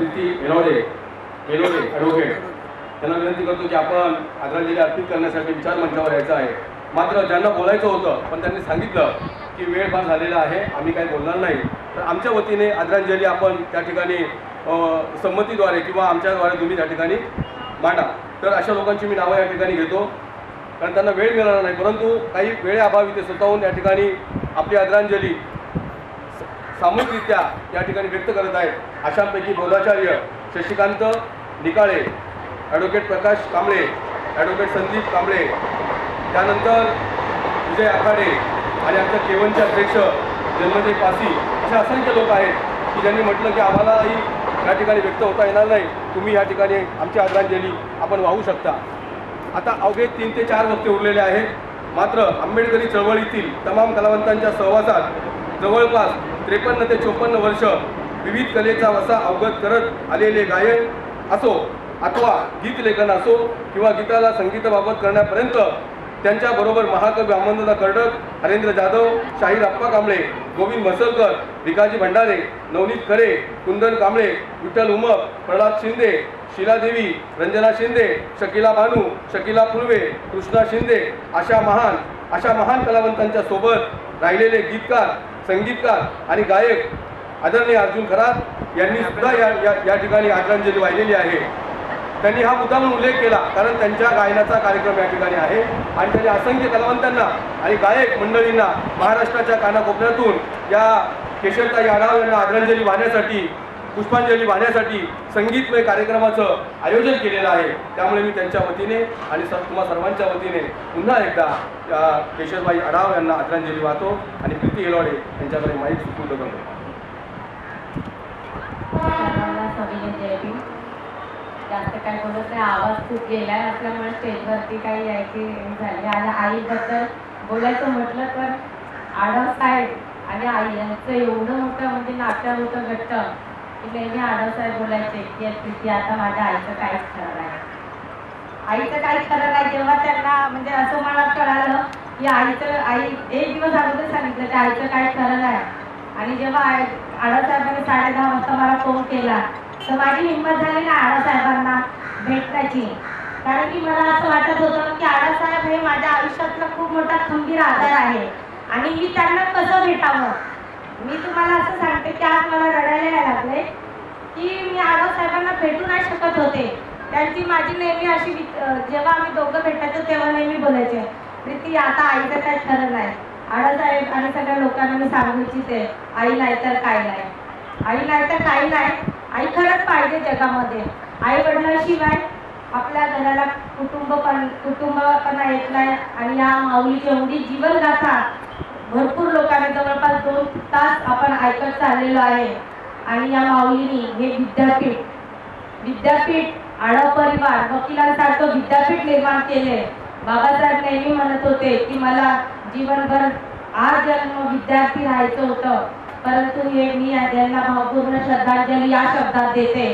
Preeti एनोडे एनोडे advocate त्यांना विनंती करतो की आपण आदरांजली अर्पित करण्यासाठी विचार मंचावर यायचं आहे. मात्र ज्यांना बोलायचं होतं पण त्यांनी सांगितलं की वेळ फार झालेला आहे आम्ही काही बोलणार नाही. तर आमच्या वतीने आदरांजली आपण त्या ठिकाणी संमतीद्वारे किंवा आमच्याद्वारे तुम्ही त्या ठिकाणी मांडा. तर अशा लोकांची मी नावं या ठिकाणी घेतो. कारण त्यांना वेळ मिळणार नाही परंतु काही वेळेअभावी ते स्वतःहून या ठिकाणी आपली आदरांजली सामूहिकरित्या या ठिकाणी व्यक्त करत आहेत. अशांपैकी बोधाचार्य शशिकांत निकाळे ॲडव्होकेट प्रकाश कांबळे ॲडव्होकेट संदीप कांबळे त्यानंतर विजय आखाडे आणि आमच्या केवनचे अध्यक्ष जन्मदेव पासी असे असंख्य लोक आहेत की ज्यांनी म्हटलं की आम्हालाही या ठिकाणी व्यक्त होता येणार नाही. तुम्ही या ठिकाणी आमची आदरांजली आपण वाहू शकता. आता अवघे तीन ते चार वक्ते उरलेले आहेत. मात्र आंबेडकरी चळवळीतील तमाम कलावंतांच्या सहवासात जवळपास त्रेपन्न ते चोपन्न वर्ष विविध कलेचा वसा अवगत करत आलेले गायन असो अथवा गीतलेखन असो किंवा गीताला संगीताबाबत करण्यापर्यंत त्यांच्याबरोबर महाकवी अहमददा कर्डक हरेंद्र जाधव शाहीर अप्पा कांबळे गोविंद म्हसलकर भिकाजी भंडारे नवनीत खरे कुंदन कांबळे विठ्ठल उमप प्रल्हाद शिंदे शिलादेवी रंजना शिंदे शकिला भानू शकिला फुलवे कृष्णा शिंदे अशा महान अशा महान कलावंतांच्या सोबत राहिलेले गीतकार संगीतकार आणि गायक आदरणीय अर्जुन खरात यांनी सुद्धा या या, या ठिकाणी आदरांजली वाहिलेली आहे. त्यांनी हा मुद्दाम उल्लेख केला कारण त्यांच्या गायनाचा कार्यक्रम या ठिकाणी आहे आणि त्यांनी असंख्य कलावंतांना आणि गायक मंडळींना महाराष्ट्राच्या कानाकोपऱ्यातून या केशवता आढाव यांना आदरांजली वाहण्यासाठी पुष्पांजली वाहण्यासाठी संगीतमय कार्यक्रमाचं आयोजन केलेलं आहे. त्यामुळे मी त्यांच्या वतीने आणि स तुम्हा सर्वांच्या वतीने पुन्हा एकदा या केशरबाई आढाव यांना आदरांजली वाहतो आणि प्रीती हेलवाडे यांच्याकडे माहीत सुपूर्द करतो. जास्त काय बोलत नाही आवाज खूप गेलाय असल्यामुळे स्टेजवरती काही यायची झाली. आणि आईबद्दल बोलायचं म्हटलं तर आडव साहेब आणि आई यांचं एवढं मोठं म्हणजे नातं होतं घट्ट. की आडव साहेब बोलायचे की प्रीती आता माझ्या आईचं काहीच खरं नाही. आईचं काहीच खरं नाही. जेव्हा त्यांना म्हणजे असं मला कळालं की आईचं आई एक दिवस अगोदर सांगितलं की आईचं काय खरं नाही. आणि जेव्हा आई आडासाहेबांनी साडे दहा वाजता मला फोन केला तर माझी हिंमत झाली ना आडासाहेबांना भेटण्याची. कारण की मला असं वाटत होतं की आडासाहेब हे माझ्या आयुष्यातला खूप मोठा खंबीर आधार आहे. आणि मी त्यांना कसं भेटावं? मी तुम्हाला असं सांगते की आज मला रडायला लागले की मी आडासाहेबांना भेटू नाही शकत होते. त्यांची माझी नेहमी अशी जेव्हा आम्ही दोघं भेटायचो तेव्हा नेहमी बोलायचे प्रीती आता आईचं काय खरं नाही. आडासाहेब आणि सगळ्या लोकांना मी सांगू इच्छिते आई नाही तर काय नाही. आई नाही तर काही नाही. आई खरंच पाहिजे जगामध्ये. आई वडिलांशिवाय आपल्या घराला कुटुंब पण कुटुंबपणा येत नाही आणि या माऊलीची एवढी जीवनगाथा भरपूर लोकांनी जवळपास दोन तास आपण ऐकत चाललेलो आहे. आणि या माऊलीनी हे विद्यापीठ विद्यापीठ आडव परिवार वकिलांसारखं विद्यापीठ निर्माण केले बाबासाहेब नेहमी म्हणत होते की मला जीवनभर आज जन्म विद्यार्थी राहायचं होतं. परंतु हे मी यांना भावपूर्ण श्रद्धांजली या शब्दात देते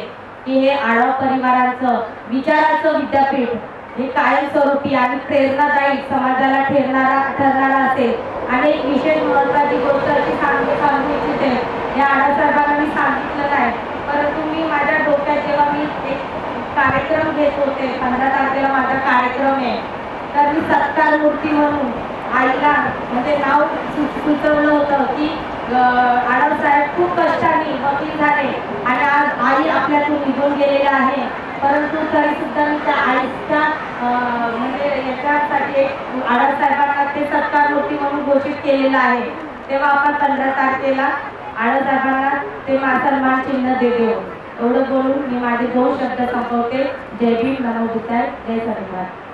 की हे आडव परिवारांचं विचाराचं विद्यापीठ हे कायमस्वरूपी आणि प्रेरणादायी समाजाला ठरणारा ठरणारा असेल. आणि एक विशेष महत्वाची गोष्ट अशी सांगू सांगू इच्छिते. या आडासाहेबांना मी सांगितलं नाही. परंतु मी माझ्या डोक्यात जेव्हा मी एक कार्यक्रम घेत होते पंधरा तारखेला माझा कार्यक्रम आहे तर मी सत्कार मूर्ती म्हणून आईला म्हणजे नाव सु- सुचवलं होतं की आडासाहेब खूप कष्टाने वकील झाले आणि आज आई आपल्यातून निघून गेलेल्या आहे. परंतु तरी सुद्धा मी त्या आईच्या म्हणजे याच्यासाठी एक आडव ते सत्कार मूर्ती म्हणून घोषित केलेलं आहे. तेव्हा आपण पंधरा तारखेला आडव साहेबांना ते मा- सन्मान चिन्ह देतो. एवढं बोलून मी माझे दोन शब्द संपवते. जय भीम नमो बुद्धाय जय सर्वात